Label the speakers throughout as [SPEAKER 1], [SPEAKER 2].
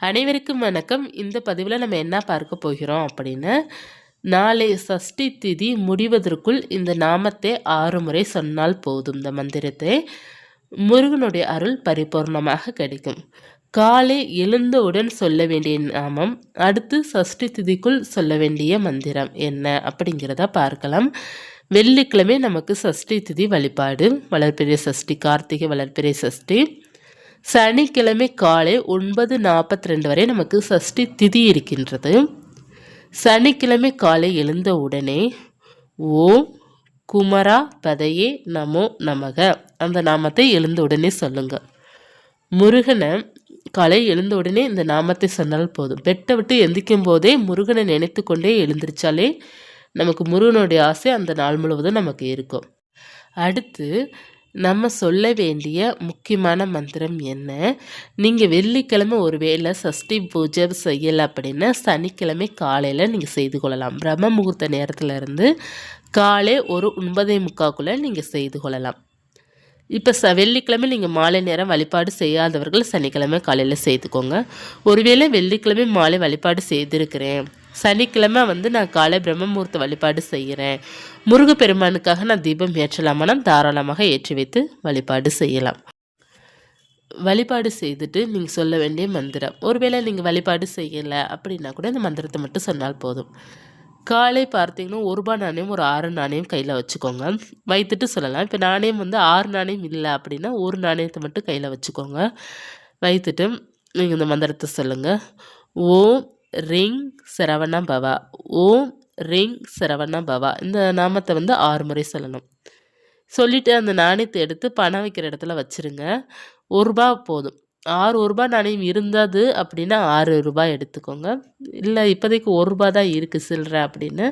[SPEAKER 1] அனைவருக்கும் வணக்கம். இந்த பதிவில் நம்ம என்ன பார்க்க போகிறோம் அப்படின்னு? நாளை சஷ்டி திதி முடிவதற்குள் இந்த நாமத்தை ஆறு முறை சொன்னால் போதும். இந்த மந்திரத்தை முருகனுடைய அருள் பரிபூர்ணமாக கிடைக்கும். காலை எழுந்தவுடன் சொல்ல வேண்டிய நாமம் அடுத்து சஷ்டி திதிக்குள் சொல்ல வேண்டிய மந்திரம் என்ன அப்படிங்கிறத பார்க்கலாம். வெள்ளிக்கிழமை நமக்கு சஷ்டி திதி வழிபாடு. வளர்பிறை சஷ்டி கார்த்திகை வளர்பிறை சஷ்டி. சனிக்கிழமை காலை ஒன்பது நாற்பத்தி ரெண்டு வரை நமக்கு சஷ்டி திதி இருக்கின்றது. சனிக்கிழமை காலை எழுந்த உடனே ஓம் குமரா பதையே நமோ நமக. அந்த நாமத்தை எழுந்த உடனே சொல்லுங்க. முருகனை காலை எழுந்த உடனே இந்த நாமத்தை சொன்னால் போதும். பெட்டை விட்டு எந்திக்கும் போதே முருகனை நினைத்து கொண்டே எழுந்திருச்சாலே நமக்கு முருகனுடைய ஆசை அந்த நாள் முழுவதும் நமக்கு இருக்கும். அடுத்து நம்ம சொல்ல வேண்டிய முக்கியமான மந்திரம் என்ன? நீங்கள் வெள்ளிக்கிழமை ஒரு வேளை சஷ்டி பூஜை செய்யலை அப்படின்னா சனிக்கிழமை காலையில் நீங்கள் செய்து கொள்ளலாம். பிரம்ம முகூர்த்த நேரத்தில் இருந்து காலை ஒரு ஒன்பதே முக்காக்குள்ளே நீங்கள் செய்து கொள்ளலாம். இப்போ ச வெள்ளிக்கிழமை நீங்கள் மாலை நேரம் வழிபாடு செய்யாதவர்கள் சனிக்கிழமை காலையில் செய்துக்கோங்க. ஒருவேளை வெள்ளிக்கிழமை மாலை வழிபாடு செய்திருக்கிறேன். சனிக்கிழமை வந்து நான் காலை பிரம்மமூர்த்த வழிபாடு செய்கிறேன். முருகப்பெருமானுக்காக நான் தீபம் ஏற்றலாமானால் தாராளமாக ஏற்றி வைத்து வழிபாடு செய்யலாம். வழிபாடு செய்துட்டு நீங்கள் சொல்ல வேண்டிய மந்திரம். ஒருவேளை நீங்கள் வழிபாடு செய்யலை அப்படின்னா கூட இந்த மந்திரத்தை மட்டும் சொன்னால் போதும். காலை பார்த்தீங்கன்னா ஒரு ரூபா நாணயம் ஒரு ஆறு நாணயம் கையில் வச்சுக்கோங்க. வைத்துட்டு சொல்லலாம். இப்போ நாணயம் வந்து ஆறு நாணயம் இல்லை அப்படின்னா ஒரு நாணயத்தை மட்டும் கையில் வச்சுக்கோங்க. வைத்துட்டு நீங்கள் இந்த மந்திரத்தை சொல்லுங்கள் ஓம் ரிங் சரவண பவா. ஓம் ரிங் சரவண பவா. இந்த நாமத்தை வந்து ஆறு முறை சொல்லணும். சொல்லிவிட்டு அந்த நாணயத்தை எடுத்து பணம் வைக்கிற இடத்துல வச்சுருங்க. ஒரு ரூபா போதும். ஆறு ஒரு ரூபா நாணயம் இருந்தது அப்படின்னா ஆறு ரூபாய் எடுத்துக்கோங்க. இல்லை இப்போதைக்கு ஒரு ரூபா தான் இருக்குது சில்லற அப்படின்னு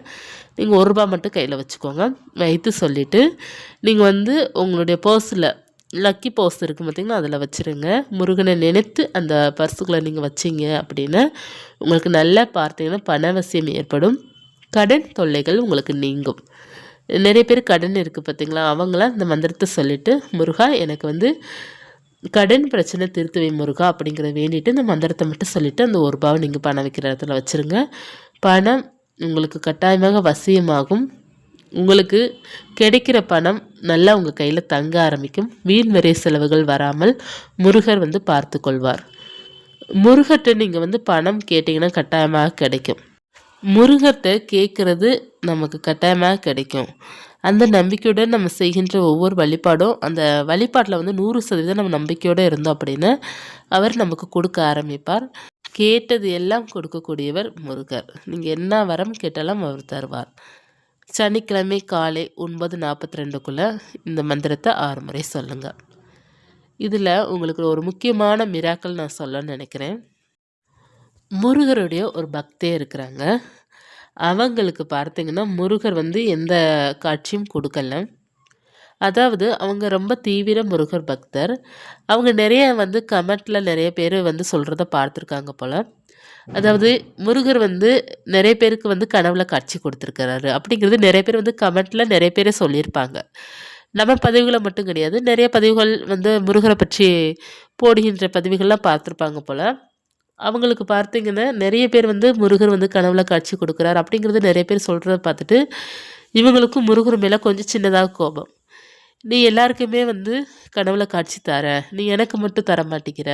[SPEAKER 1] நீங்கள் ஒரு ரூபா மட்டும் கையில் வச்சுக்கோங்க. வைத்து சொல்லிவிட்டு நீங்கள் வந்து உங்களுடைய பர்ஸில் லக்கி பர்ஸ் இருக்குது பார்த்திங்கன்னா அதில் வச்சுருங்க. முருகனை நினைத்து அந்த பர்ஸுக்குள்ளே நீங்கள் வச்சிங்க அப்படின்னா உங்களுக்கு நல்லா பார்த்தீங்கன்னா பணவசியம் ஏற்படும். கடன் தொல்லைகள் உங்களுக்கு நீங்கும். நிறைய பேர் கடன் இருக்குது பார்த்திங்களா அவங்களாம் இந்த மந்திரத்தை சொல்லிவிட்டு முருகா எனக்கு வந்து கடன் பிரச்சனை திருத்துவை முருகா அப்படிங்கிறத வேண்டிட்டு இந்த மந்திரத்தை மட்டும் சொல்லிவிட்டு அந்த ஒரு ரூபாவை நீங்கள் பணம் வைக்கிற இடத்துல வச்சுருங்க. பணம் உங்களுக்கு கட்டாயமாக வசியமாகும். உங்களுக்கு கிடைக்கிற பணம் நல்லா உங்கள் கையில் தங்க ஆரம்பிக்கும். வீண் வரை செலவுகள் வராமல் முருகர் வந்து பார்த்து கொள்வார். முருகர்கிட்ட நீங்கள் வந்து பணம் கேட்டிங்கன்னா கட்டாயமாக கிடைக்கும். முருகர்கிட்ட கேட்குறது நமக்கு கட்டாயமாக கிடைக்கும். அந்த நம்பிக்கையுடன் நம்ம செய்கின்ற ஒவ்வொரு வழிபாடும் அந்த வழிபாட்டில் வந்து நூறு சதவீதம் நம்ம நம்பிக்கையோடு இருந்தோம் அப்படின்னு அவர் நமக்கு கொடுக்க ஆரம்பிப்பார். கேட்டது எல்லாம் கொடுக்கக்கூடியவர் முருகர். நீங்கள் என்ன வரம் கேட்டாலும் அவர் தருவார். சனிக்கிழமை காலை ஒன்பது நாற்பத்தி ரெண்டுக்குள்ளே இந்த மந்திரத்தை ஆறு முறை சொல்லுங்கள் இதில் உங்களுக்கு ஒரு முக்கியமான மிராக்கள் நான் சொல்ல நினைக்கிறேன். முருகருடைய ஒரு பக்தே இருக்கிறாங்க. அவங்களுக்கு பார்த்திங்கன்னா முருகர் வந்து எந்த காட்சியும் கொடுக்கல. அதாவது அவங்க ரொம்ப தீவிர முருகர் பக்தர். அவங்க நிறைய வந்து கமெண்ட்டில் நிறைய பேர் வந்து சொல்கிறத பார்த்துருக்காங்க போல். அதாவது முருகர் வந்து நிறைய பேருக்கு வந்து கனவுல காட்சி கொடுத்துருக்கிறாரு. அப்படிங்கிறது நிறைய பேர் வந்து கமெண்ட்டில் நிறைய பேரே சொல்லியிருப்பாங்க. நம்ம பதிவுகளை மட்டும் கிடையாது நிறைய பதிவுகள் வந்து முருகரை பற்றி போடுகின்ற பதிவுகள்லாம் பார்த்துருப்பாங்க போல். அவங்களுக்கு பார்த்தீங்கன்னா நிறைய பேர் வந்து முருகர் வந்து கனவுல காட்சி கொடுக்குறாரு அப்படிங்கிறது நிறைய பேர் சொல்கிறத பார்த்துட்டு இவங்களுக்கும் முருகர் மேலே கொஞ்சம் சின்னதாக கோபம். நீ எல்லாருக்குமே வந்து கனவுல காட்சி தர நீ எனக்கு மட்டும் தர மாட்டேங்கிற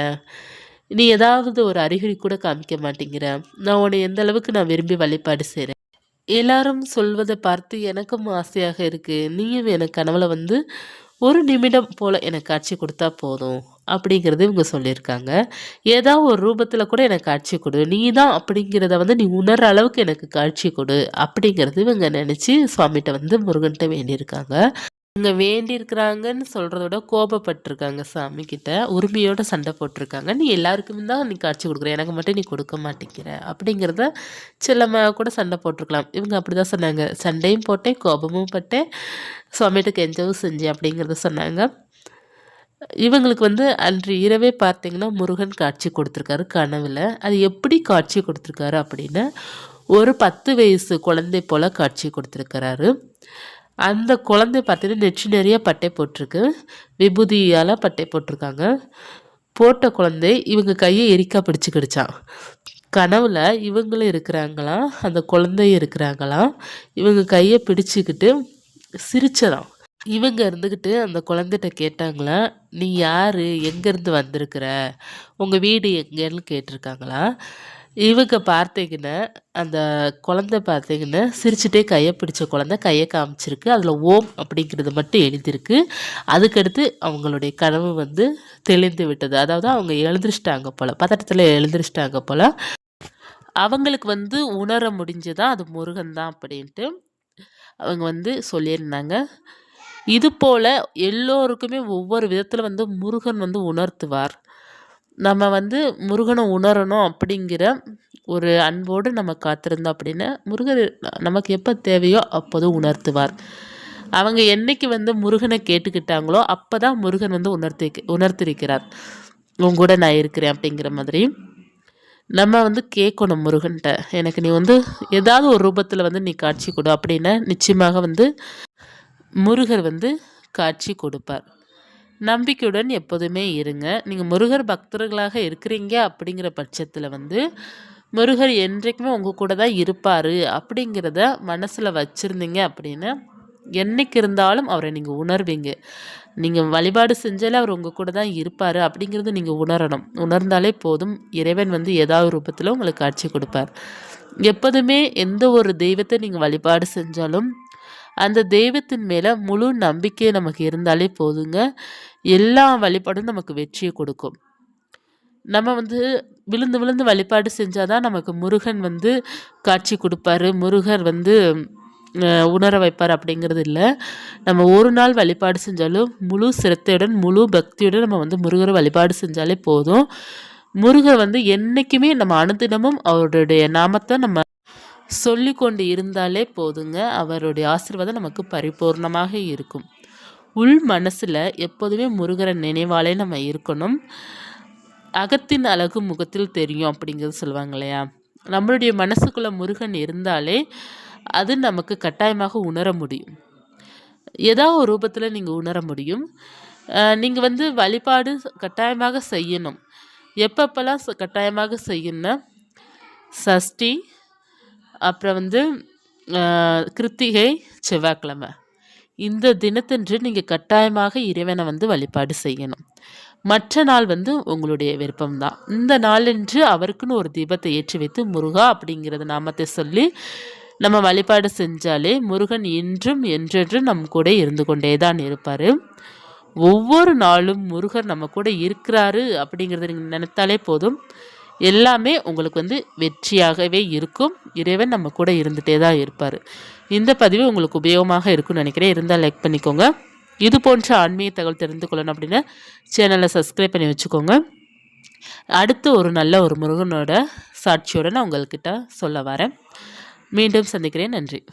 [SPEAKER 1] நீ ஏதாவது ஒரு அறிகுறி கூட காமிக்க மாட்டேங்கிற. நான் உன்னை எந்த அளவுக்கு நான் விரும்பி வழிபாடு செய்கிறேன் எல்லாரும் சொல்வதை பார்த்து எனக்கும் ஆசையாக இருக்குது நீயும் எனக்கு கனவுல வந்து ஒரு நிமிடம் போல் எனக்கு காட்சி கொடுத்தா போதும் அப்படிங்கிறது இவங்க சொல்லியிருக்காங்க. ஏதாவது ஒரு ரூபத்தில் கூட எனக்கு காட்சி கொடு. நீ தான் அப்படிங்கிறத வந்து நீ உணர்ற அளவுக்கு எனக்கு காட்சி கொடு அப்படிங்கிறது இவங்க நினச்சி சுவாமிகிட்ட வந்து முருகன்கிட்ட வேண்டியிருக்காங்க. இங்கே வேண்டியிருக்கிறாங்கன்னு சொல்கிறத விட கோபப்பட்டிருக்காங்க சாமி கிட்ட உரிமையோட சண்டை போட்டிருக்காங்க. நீ எல்லாருக்குமே தான் நீ காட்சி கொடுக்குற. எனக்கு மட்டும் நீ கொடுக்க மாட்டேங்கிற. அப்படிங்கிறத செல்லமாக கூட சண்டை போட்டிருக்கலாம். இவங்க அப்படி தான் சொன்னாங்க. சண்டையும் போட்டேன் கோபமும் பட்டேன். சுவாமிகிட்ட கெஞ்சவும் செஞ்சேன் அப்படிங்கிறத சொன்னாங்க. இவங்களுக்கு வந்து அன்று இரவே பார்த்தீங்கன்னா முருகன் காட்சி கொடுத்துருக்காரு கனவில். அது எப்படி காட்சி கொடுத்துருக்காரு அப்படின்னு ஒரு பத்து வயசு குழந்தை போல் காட்சி கொடுத்துருக்கிறாரு. அந்த குழந்தை பார்த்தீங்கன்னா நெச்சு நிறைய பட்டை போட்டிருக்கு. விபூதியால் பட்டை போட்டிருக்காங்க. போட்ட குழந்தை இவங்க கையை எரிக்கா பிடிச்சிக்கிடுச்சான் கனவில் இவங்களும் இருக்கிறாங்களாம் அந்த குழந்தையும் இருக்கிறாங்களாம் இவங்க கையை பிடிச்சிக்கிட்டு சிரிச்சதாம். இவங்க இருந்துக்கிட்டு அந்த குழந்தைகிட்ட கேட்டாங்களா நீ யார்? எங்கேருந்து வந்திருக்கிற? உங்கள் வீடு எங்கேன்னு கேட்டிருக்காங்களா? இவங்க பார்த்தீங்கன்னா அந்த குழந்த பார்த்தீங்கன்னா சிரிச்சுட்டே கையை பிடிச்ச குழந்த கையை காமிச்சிருக்கு. அதில் ஓம் அப்படிங்கிறது மட்டும் எழுதியிருக்கு. அதுக்கடுத்து அவங்களுடைய கனவு வந்து தெளிந்து விட்டது. அதாவது அவங்க எழுந்திரிச்சிட்டாங்க போல் பதட்டத்தில் எழுந்திரிச்சிட்டாங்க போல். அவங்களுக்கு வந்து உணர முடிஞ்சதா அது முருகன் தான் அப்படின்ட்டு அவங்க வந்து சொல்லியிருந்தாங்க. இது போல் எல்லோருக்குமே ஒவ்வொரு விதத்தில் வந்து முருகன் வந்து உணர்த்துவார். நம்ம வந்து முருகனை உணரணும் அப்படிங்கிற ஒரு அன்போடு நம்ம காத்திருந்தோம் அப்படின்னா முருகர் நமக்கு எப்போ தேவையோ அப்போதும் உணர்த்துவார். அவங்க என்னைக்கு வந்து முருகனை கேட்டுக்கிட்டாங்களோ அப்போ தான் முருகன் வந்து உணர்த்தி உணர்த்திருக்கிறார். உங்க கூட நான் இருக்கிறேன் அப்படிங்கிற மாதிரி. நம்ம வந்து கேட்கணும் முருகன்கிட்ட எனக்கு நீ வந்து ஏதாவது ஒரு ரூபத்தில் வந்து நீ காட்சி கொடு அப்படின்னா நிச்சயமாக வந்து முருகர் வந்து காட்சி கொடுப்பார். நம்பிக்கையுடன் எப்போதுமே இருங்க. நீங்கள் முருகர் பக்தர்களாக இருக்கிறீங்க அப்படிங்கிற பட்சத்தில் வந்து முருகர் என்றைக்குமே உங்கள் கூட தான் இருப்பார் அப்படிங்கிறத மனசில் வச்சுருந்தீங்க அப்படின்னு என்றைக்கு இருந்தாலும் அவரை நீங்கள் உணர்வீங்க. நீங்கள் வழிபாடு செஞ்சாலே அவர் உங்கள் கூட தான் இருப்பார் அப்படிங்கிறது நீங்கள் உணரணும். உணர்ந்தாலே போதும். இறைவன் வந்து ஏதாவது ரூபத்தில் உங்களுக்கு காட்சி கொடுப்பார். எப்போதுமே எந்த ஒரு தெய்வத்தை நீங்கள் வழிபாடு செஞ்சாலும் அந்த தெய்வத்தின் மேலே முழு நம்பிக்கை நமக்கு இருந்தாலே போதுங்க. எல்லா வழிபாடும் நமக்கு வெற்றியை கொடுக்கும். நம்ம வந்து விழுந்து விழுந்து வழிபாடு செஞ்சால் தான் நமக்கு முருகன் வந்து காட்சி கொடுப்பாரு. முருகர் வந்து உணர வைப்பார் அப்படிங்கிறது இல்லை. நம்ம ஒரு நாள் வழிபாடு செஞ்சாலும் முழு சிரத்தையுடன் முழு பக்தியுடன் நம்ம வந்து முருகரை வழிபாடு செஞ்சாலே போதும். முருகர் வந்து என்றைக்குமே நம்ம அனுதினமும் அவருடைய நாமத்தை நம்ம சொல்லி கொண்டு இருந்தாலே போதுங்க. அவருடைய ஆசீர்வாதம் நமக்கு பரிபூர்ணமாக இருக்கும். உள் மனசில் எப்போதுமே முருகரை நினைவாலே நம்ம இருக்கணும். அகத்தின் அழகு முகத்தில் தெரியும் அப்படிங்கிறது சொல்லுவாங்க இல்லையா? நம்மளுடைய மனசுக்குள்ளே முருகன் இருந்தாலே அது நமக்கு கட்டாயமாக உணர முடியும். ஏதோ ஒரு ரூபத்தில் நீங்கள் உணர முடியும். நீங்கள் வந்து வழிபாடு கட்டாயமாக செய்யணும். எப்பப்பெல்லாம் கட்டாயமாக செய்யணும்னா சஷ்டி அப்புறம் வந்து கிருத்திகை செவ்வாய்க்கிழமை. இந்த தினத்தன்று நீங்கள் கட்டாயமாக இறைவனை வந்து வழிபாடு செய்யணும். மற்ற நாள் வந்து உங்களுடைய விருப்பம்தான். இந்த நாளன்று அவருக்குன்னு ஒரு தீபத்தை ஏற்றி வைத்து முருகா அப்படிங்கிறத நாமத்தை சொல்லி நம்ம வழிபாடு செஞ்சாலே முருகன் இன்றும் என்றென்றும் நம் கூட இருந்து கொண்டே தான் இருப்பார். ஒவ்வொரு நாளும் முருகர் நம்ம கூட இருக்கிறாரு அப்படிங்கிறத நீங்கள் நினைத்தாலே போதும். எல்லாமே உங்களுக்கு வந்து வெற்றியாகவே இருக்கும். இறைவன் நம்ம கூட இருந்துகிட்டே தான் இருப்பார். இந்த பதிவு உங்களுக்கு உபயோகமாக இருக்கும்னு நினைக்கிறேன். இருந்தால் லைக் பண்ணிக்கோங்க. இது போன்ற ஆன்மீக தகவல் தெரிந்து கொள்ளணும் அப்படின்னா சேனலை சப்ஸ்கிரைப் பண்ணி வச்சுக்கோங்க. அடுத்து ஒரு நல்ல ஒரு முருகனோட சாட்சியோடு நான் உங்கள்கிட்ட சொல்ல வரேன். மீண்டும் சந்திக்கிறேன். நன்றி.